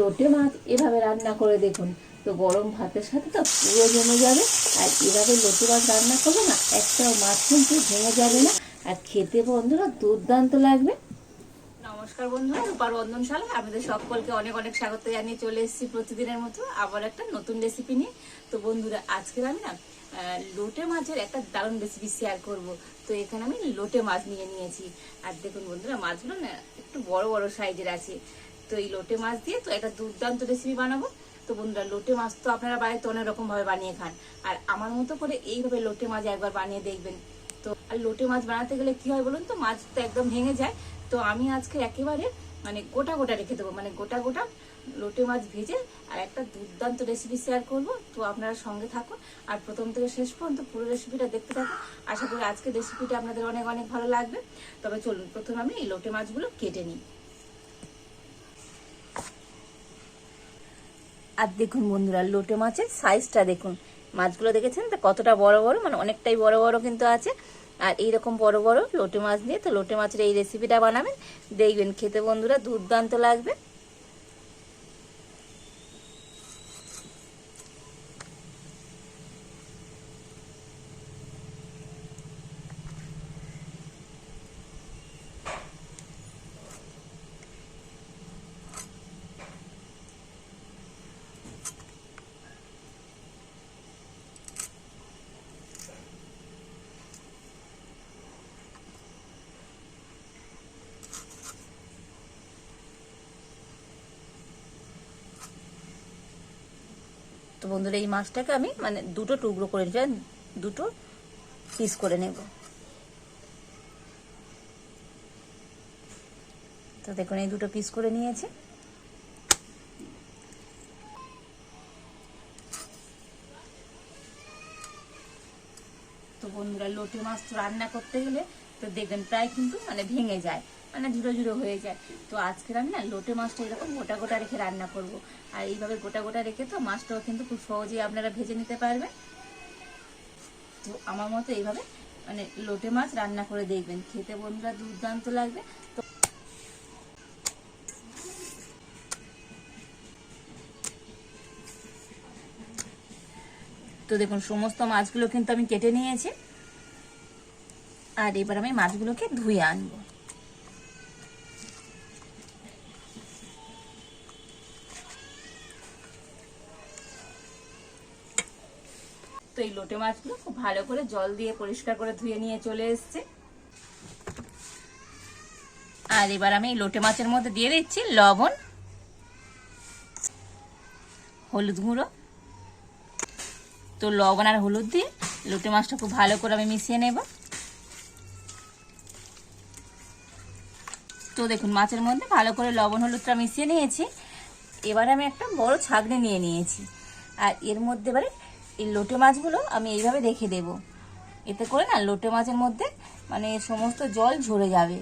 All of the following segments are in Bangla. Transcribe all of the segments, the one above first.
লোটে মাছ এভাবে রান্না করে দেখুন। তো গরম ভাতের সাথে তো পুরো জমে যাবে। আর এভাবে লোটে মাছ রান্না করবে না, একটাও মাছ কিন্তু ভেঙে যাবে না। আর খেতে বন্ধুরা দুর্দান্ত লাগবে। নমস্কার বন্ধুরা, রূপার রন্ধনশালা আপনাদের সকলকে অনেক অনেক স্বাগত জানিয়ে চলে এসেছি প্রতিদিনের মতো আবার একটা নতুন রেসিপি নিয়ে। তো বন্ধুরা, আজকে আমি না লোটে মাছের একটা দারুণ রেসিপি শেয়ার করব। তো এখানে আমি লোটে মাছ নিয়ে নিয়েছি। আর দেখুন বন্ধুরা, মাছগুলো না একটু বড় বড় সাইজের আছে। তো এই লোটে মাছ দিয়ে তো একটা দুর্দান্ত রেসিপি বানাবো। তো বন্ধুরা, লোটে মাছ তো আপনারা বাড়িতে অনেক রকম ভাবে বানিয়ে খান। আর আমার মতো করে এইভাবে লোটে মাছ একবার বানিয়ে দেখবেন। তো আর লোটে মাছ বানাতে গেলে কি হয় বলুন তো, মাছ তো একদম ভেঙে যায়। তো আমি আজকে একেবারে মানে গোটা গোটা রেখে দেবো মানে গোটা গোটা লোটে মাছ ভেজে আর একটা দুর্দান্ত রেসিপি শেয়ার করব। তো আপনারা সঙ্গে থাকুন। আর প্রথম থেকে শেষ পর্যন্ত পুরো রেসিপিটা দেখতে থাকুন। আশা করি আজকের রেসিপিটা আপনাদের অনেক অনেক ভালো লাগবে। তবে চলুন, প্রথমে আমি এই লোটে মাছগুলো কেটে নিই। আর দেখুন বন্ধুরা, লোটে মাছের সাইজটা দেখুন। মাছগুলো দেখেছেন? তো কতটা বড় বড়? মানে অনেকটাই বড় বড় কিন্তু আছে। আর এইরকম বড় বড় লোটে মাছ নিয়ে তো লোটে মাছের এই রেসিপিটা বানাবেন। দেখবেন খেতে বন্ধুরা দুর্দান্ত লাগবে। তো বন্ধুরা, এই মাছটাকে আমি মানে দুটো টুকরো করে নিচ্ছি দুটো পিস করে নেব। তো দেখুন, এই দুটো পিস করে নিয়েছি। তো বন্ধুরা, লোটে মাছ তো রান্না করতে গেলে তো দেখবেন প্রায় কিন্তু মানে ভেঙে যায়। মানে ঝুড়ো ঝুড়ো হয়ে যায়। তো আজকের আমি না লোটে মাছটা এরকম গোটা গোটা রেখে রান্না করব। আর এইভাবে গোটা গোটা রেখে তো মাছটাও কিন্তু খুব সহজেই আপনারা ভেজে নিতে পারবেন। তো আমার মতো এইভাবে মানে লোটে মাছ রান্না করে দেখবেন। খেতে বন্ধুরা দুর্দান্ত লাগবে। তো তো দেখুন, সমস্ত মাছগুলো কিন্তু আমি কেটে নিয়েছি। আর এবার আমি মাছগুলোকে ধুয়ে আনব। তো এই লোটে মাছগুলো খুব ভালো করে জল দিয়ে পরিষ্কার করে ধুয়ে নিয়ে চলে এসছে। আর এবার আমি এই লোটে মাছের মধ্যে দিয়ে দিচ্ছি লবণ, হলুদ গুঁড়ো। তো লবণ আর হলুদ দিয়ে লোটে মাছটা খুব ভালো করে আমি মিশিয়ে নেব। তো দেখুন, মাছের মধ্যে ভালো করে লবণ হলুদটা মিশিয়ে নিয়েছি। এবার আমি একটা বড় ছাগনি নিয়ে নিয়েছি। আর এর মধ্যে এবারে এই লোটে মাছগুলো আমি এইভাবে রেখে দেব। এতে করে না লোটে মাছের মধ্যে মানে সমস্ত জল ঝরে যাবে।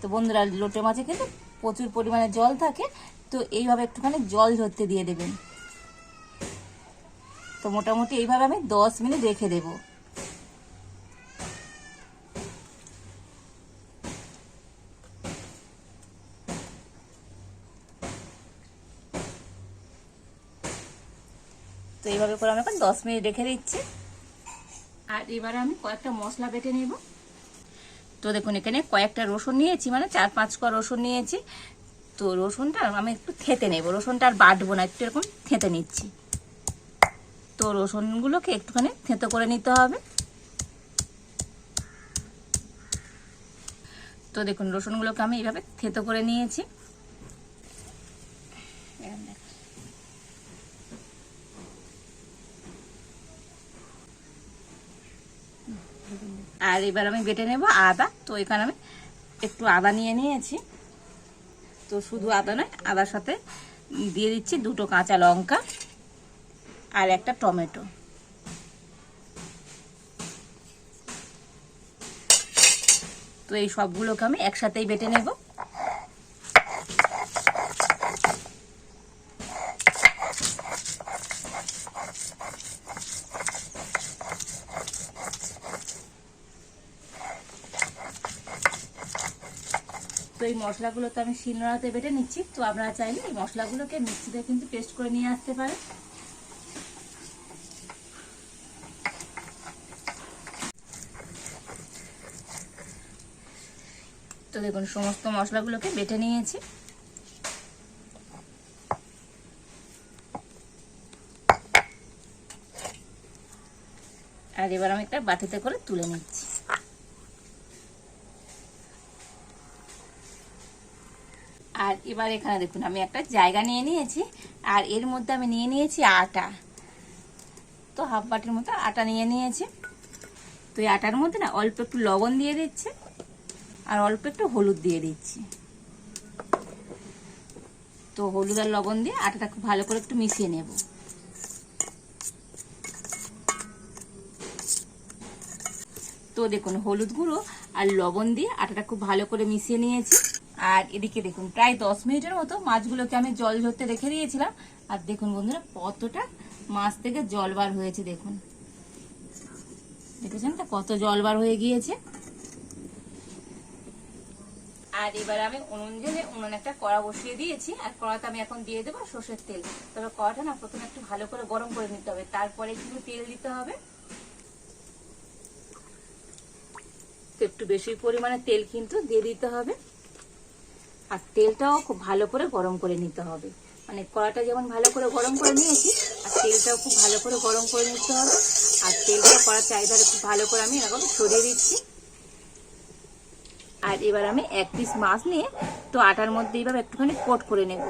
তো বন্ধুরা, লোটে মাছে কিন্তু প্রচুর পরিমাণে জল থাকে, তো এইভাবে একটুখানি জল ধরতে দিয়ে দেবেন। তো মোটামুটি এইভাবে আমি দশ মিনিট রেখে দেব। তো এইভাবে করে আমি এখন দশ মিনিট রেখে দিচ্ছি। আর এবারে আমি কয়েকটা মশলা বেটে নেব। তো দেখুন, এখানে কয়েকটা রসুন নিয়েছি মানে চার পাঁচ কোয়া রসুন নিয়েছি। তো রসুনটা আমি একটু থেতে নেব। রসুনটা আর বাটবো না, একটু এরকম থেতে নিচ্ছি। তো রসুনগুলোকে একটুখানি থেঁতো করে নিতে হবে। তো দেখুন, রসুনগুলোকে আমি এইভাবে থেঁতো করে নিয়েছি। আর এবার আমি বেটে নেব আদা। তো এখানে আমি একটু আদা নিয়ে নিয়েছি। তো শুধু আদা নয়, আদার সাথে দিয়ে দিচ্ছি দুটো কাঁচা লঙ্কা আর একটা টমেটো। তো এই সবগুলোকে আমি একসাথেই বেটে নেব। এই মশলাগুলো তো আমি শিলনোড়াতে বেটে নিচ্ছি, তো আপনারা চাইলে এই মশলাগুলোকে মিক্সিতে কিন্তু পেস্ট করে নিয়ে আসতে পারেন। তো দেখুন, সমস্ত মশলাগুলোকে বেটে নিয়েছি। আর এবার আমি একটা বাটিতে করে তুলে নিচ্ছি আর এবার এখানে দেখুন, আমি একটা জায়গা নিয়ে নিয়েছি, আর এর মধ্যে আমি নিয়ে নিয়েছি আটা। তো হাফ বাটির মতো আটা নিয়ে নিয়েছি। তো এই আটার মধ্যে না অল্প একটু লবণ দিয়ে দিচ্ছে, আর অল্প একটু হলুদ দিয়ে দিচ্ছি। তো হলুদ আর লবণ দিয়ে আটাটা খুব ভালো করে একটু মিশিয়ে নেব। তো দেখুন, হলুদ গুঁড়ো আর লবণ দিয়ে আটাটা খুব ভালো করে মিশিয়ে নিয়েছি। আর এদিকে দেখুন, প্রায় দশ মিনিটের মতো মাছগুলোকে আমি জল ঝরতে রেখে দিয়েছিলাম। আর দেখুন বন্ধুরা, কতটা মাছ থেকে জল বার হয়েছে দেখুন। দেখেছেন তো কত জল বার হয়ে গিয়েছে? আর এবার আমি উনুন জেলে উনুনে একটা কড়া বসিয়ে দিয়েছি। আর কড়াতে আমি এখন দিয়ে দেবো সর্ষের তেল। তবে কড়াটা না প্রথমে একটু ভালো করে গরম করে নিতে হবে। তারপরে কিন্তু তেল দিতে হবে। একটু বেশি পরিমাণে তেল কিন্তু দিয়ে দিতে হবে। আর তেলটাও খুব ভালো করে গরম করে নিতে হবে। মানে কড়াটা যেমন ভালো করে গরম করে নিয়েছি, আর তেলটাও খুব ভালো করে গরম করে নিতে হবে। আর তেলটা কড়ার চাহিদাটা খুব ভালো করে আমি এরকম ছড়িয়ে দিচ্ছি। আর এবার আমি এক পিস মাছ নিয়ে তো আটার মধ্যে এইভাবে একটুখানি কোট করে নেব।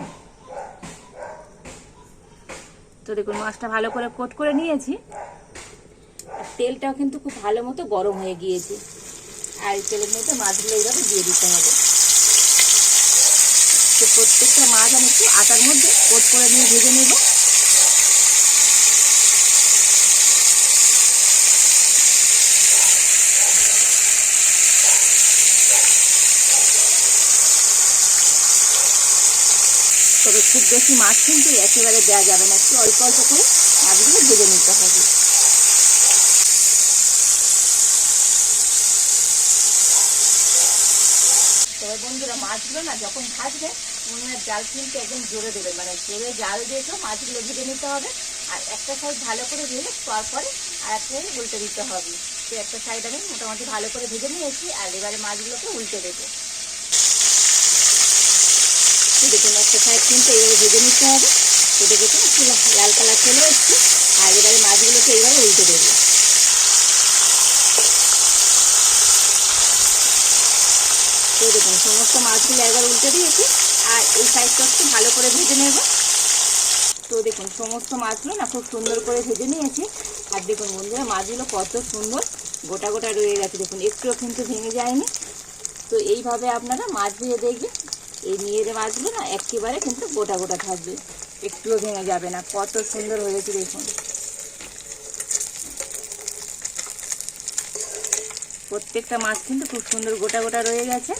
তো দেখুন, মাছটা ভালো করে কোট করে নিয়েছি। আর তেলটাও কিন্তু খুব ভালো মতো গরম হয়ে গিয়েছে। আর তেলের মধ্যে মাছগুলো এইভাবে দিয়ে দিতে হবে। তো প্রত্যেকটা মাছ আমি একটু আটার মধ্যে কোট করে নিয়ে ভেজে নেব। তবে খুব বেশি মাছ কিন্তু একেবারে দেওয়া যাবে না, একটু অল্প অল্প করে মাছগুলো ভেজে নিতে হবে তবে বন্ধুরা মাছগুলো না যখন ভাজবে উনুনের জাল কিন্তু একদম জোরে দেবে। মানে জোরে জাল দিয়েছ, মাছগুলো ভেজে নিতে হবে। আর একটা সাইড ভালো করে ভেজে তারপরে আর একটা সাইড উল্টে দিতে হবে। তো একটা সাইড আমি মোটামুটি ভালো করে ভেজে নিয়েছি, আর এবারে মাছগুলোকে উল্টে দেবো। দেখুন, একটা সাইড কিন্তু এইভাবে ভেজে নিতে হবে। তো একটু লাল কালার চলে এসছে আর এবারে মাছগুলোকে এইভাবে উল্টে দেবো। তো দেখুন সমস্ত মাছগুলো একবার উল্টে দিয়েছি। আর এই সাইডটা একটু ভালো করে ভেজে নেব। তো দেখুন, সমস্ত মাছগুলো না খুব সুন্দর করে ভেজে নিয়েছি। আর দেখুন বন্ধুরা, মাছগুলো কত সুন্দর গোটা গোটা রয়ে গেছে। দেখুন, একটুও কিন্তু ভেঙে যায়নি। তো এইভাবে আপনারা মাছ ভেজে দেখবেন, এই নিয়ের মাছগুলো না একেবারে কিন্তু গোটা গোটা থাকবে। একটুও ভেঙে যাবে না। কত সুন্দর হয়েছে দেখুন। প্রত্যেকটা মাছ কিন্তু খুব সুন্দর গোটা গোটা রয়ে গেছে।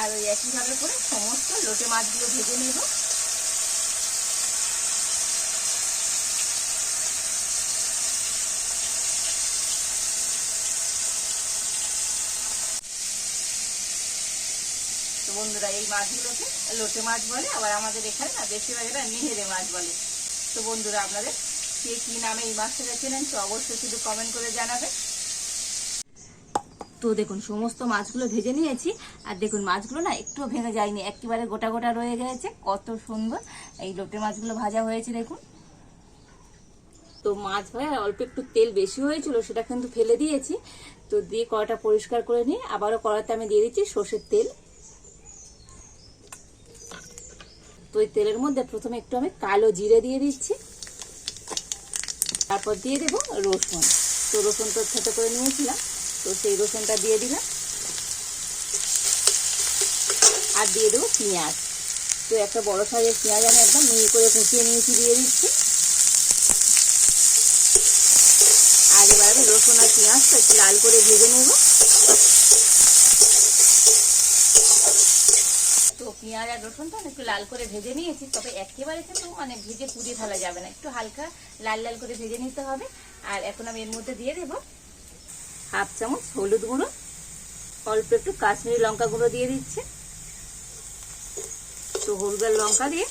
আর ওই একইভাবে করে সমস্ত লোটে মাছগুলো ভেজে নেব। তো বন্ধুরা, এই মাছগুলোকে লোটে মাছ বলে, আবার আমাদের এখানে না বেশিরভাগ এটা নিহেরে মাছ বলে। তো বন্ধুরা, আপনাদের কে কি নামে এই মাছটা চেনেন তো অবশ্যই শুধু কমেন্ট করে জানাবে। তো দেখুন, সমস্ত মাছগুলো ভেজে নিয়েছি। আর দেখুন, মাছগুলো না একটুও ভেঙে যায়নি, একেবারে গোটা গোটা রয়ে গেছে। কত সুন্দর এই লোটে মাছগুলো ভাজা হয়েছে, দেখুন। তো মাছ ভাজা অল্প একটু তেল বেশি হয়েছিল, সেটা কিন্তু ফেলে দিয়েছি। তো দিয়ে কড়াটা পরিষ্কার করে নিয়ে আবারও কড়াতে আমি দিয়ে দিচ্ছি সর্ষের তেল। তো ওই তেলের মধ্যে প্রথমে একটু আমি কালো জিরে দিয়ে দিচ্ছি। তারপর দিয়ে দেবো রসুন। তো রসুন তো ছোটো করে নিয়েছিলাম, তো সেই রসুনটা দিয়ে দিলাম। আর দিয়ে দেবো পেঁয়াজ। তো একটা বড় সাইজের পেঁয়াজ আমি একদম মিহি করে কুচিয়ে নিয়েছি, দিয়ে দিচ্ছি। আর এবার আমি রসুন আর পেঁয়াজটা একটু লাল করে ভেজে নেব। পেঁয়াজ আর রসুনটা একটু লাল করে ভেজে নিয়েছি, তবে একেবারে কিন্তু মানে ভেজে পুড়িয়ে ফেলা যাবে না। একটু হালকা লাল লাল করে ভেজে নিতে হবে। আর এখন আমি এর মধ্যে দিয়ে দেবো হাফ চামচ হলুদ গুঁড়ো, অল্প একটু কাশ্মীরি লঙ্কা গুঁড়ো দিয়ে দিচ্ছে। তো হলুদ আর লঙ্কা দিয়ে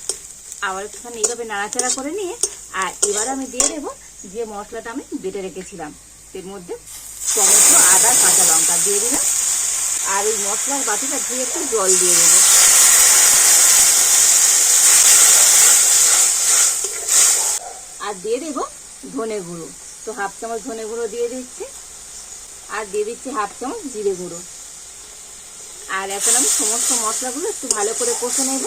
আবার একটুখানি এইভাবে নাড়াচাড়া করে নিয়ে, আর এবার আমি দিয়ে দেবো যে মশলাটা আমি বেটে রেখেছিলাম, এর মধ্যে টমেটো, আদা, কাঁচা লঙ্কা দিয়ে দিলাম। আর এই মশলার বাটিটা দিয়ে একটু জল দিয়ে দেবো। আর দিয়ে দেবো ধনে গুঁড়ো। তো হাফ চামচ ধনে গুঁড়ো দিয়ে দিচ্ছি। আর দিয়ে দিচ্ছি হাফ চামচ জিরে গুঁড়ো। আর এখন আমি সমস্ত মশলাগুলো একটু ভালো করে কষে নেব।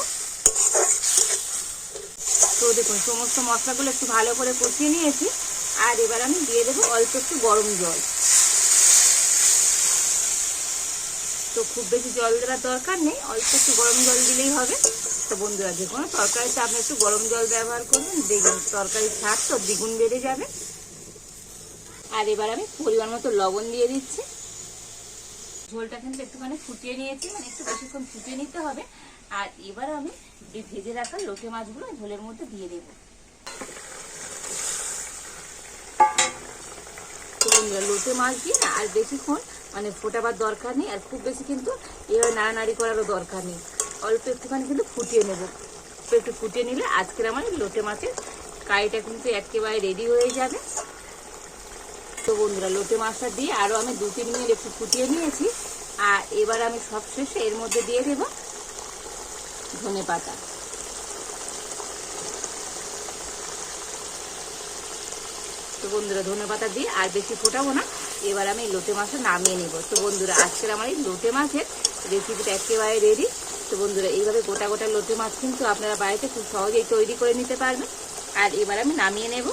তো দেখুন, সমস্ত মশলাগুলো একটু ভালো করে কষিয়ে নিয়েছি। আর এবার আমি দিয়ে দেবো অল্প একটু গরম জল। তো খুব বেশি জল দেওয়ার দরকার নেই, অল্প একটু গরম জল দিলেই হবে। তো বন্ধুরা যে কোনো তরকারিতে আপনি একটু গরম জল ব্যবহার করবেন দেখবেন তরকারির স্বাদ তো, দ্বিগুণ বেড়ে যাবে। আর এবার আমি পরিমাণ মতো লবণ দিয়ে দিচ্ছি। ঝোলটা কিন্তু একটুখানি ফুটিয়ে নিয়েছি মানে একটু বেশিক্ষণ ফুটিয়ে নিতে হবে। আর এবার আমি ভেজে রাখা লোটে মাছগুলো ঝোলের মধ্যে দিয়ে দেবো। লোটে মাছ দিয়ে না, আর বেশিক্ষণ মানে ফোটাবার দরকার নেই, আর খুব বেশি কিন্তু এভাবে নাড়ানাড়ি করারও দরকার নেই। অল্প একটুখানি কিন্তু ফুটিয়ে নেব। একটু ফুটিয়ে নিলে আজকের আমার লোটে মাছের কারিটা কিন্তু একেবারে রেডি হয়ে যাবে। তো বন্ধুরা, লোটে মাছটা দিয়ে আরও আমি দু তিন মিনিট একটু ফুটিয়ে নিয়েছি। আর এবার আমি সব শেষে এর মধ্যে দিয়ে দেব ধনে পাতা। তো বন্ধুরা, ধনে পাতা দিয়ে আর বেশি ফোটাবো না। এবার আমি লোটে মাছটা নামিয়ে নেব। তো বন্ধুরা, আজকের আমার এই লোটে মাছের রেসিপিটা একেবারে রেডি তো বন্ধুরা, এইভাবে গোটা গোটা লোটে মাছ কিন্তু আপনারা বাড়িতে খুব সহজেই তৈরি করে নিতে পারবেন। আর এবার আমি নামিয়ে নেব।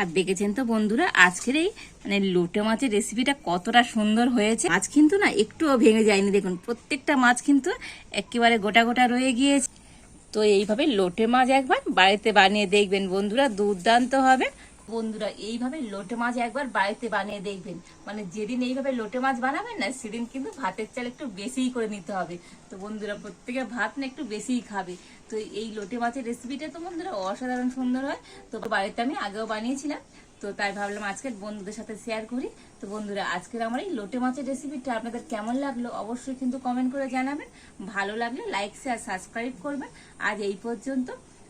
আর দেখেছেন তো বন্ধুরা, আজকের এই মানে লোটে মাছের রেসিপিটা কতটা সুন্দর হয়েছে। মাছ কিন্তু না একটুও ভেঙে যায়নি, দেখুন, প্রত্যেকটা মাছ কিন্তু একেবারে গোটা গোটা রয়ে গিয়েছে। তো এইভাবে লোটে মাছ একবার বাড়িতে বানিয়ে দেখবেন বন্ধুরা, দুর্দান্ত হবে। বন্ধুরা, এইভাবে লোটে মাছ একবার বাড়িতে বানিয়ে দেখবেন। মানে যেদিন এইভাবে লোটে মাছ বানাবেন না, সেদিন কিন্তু ভাতের চাল একটু বেশিই করে নিতে হবে। তো বন্ধুরা, প্রত্যেকে ভাত না একটু বেশিই খাবে। তো এই লোটে মাছের রেসিপিটা তো বন্ধুরা অসাধারণ সুন্দর হয়। তো বাড়িতে আমি আগেও বানিয়েছিলাম। তো তাই ভাবলাম আজকে বন্ধুদের সাথে শেয়ার করি। তো বন্ধুরা, আজকের আমার এই লোটে মাছের রেসিপিটা আপনাদের কেমন লাগল অবশ্যই কিন্তু কমেন্ট করে জানাবেন। ভালো লাগলে লাইক শেয়ার সাবস্ক্রাইব করবেন। আজ এই পর্যন্ত।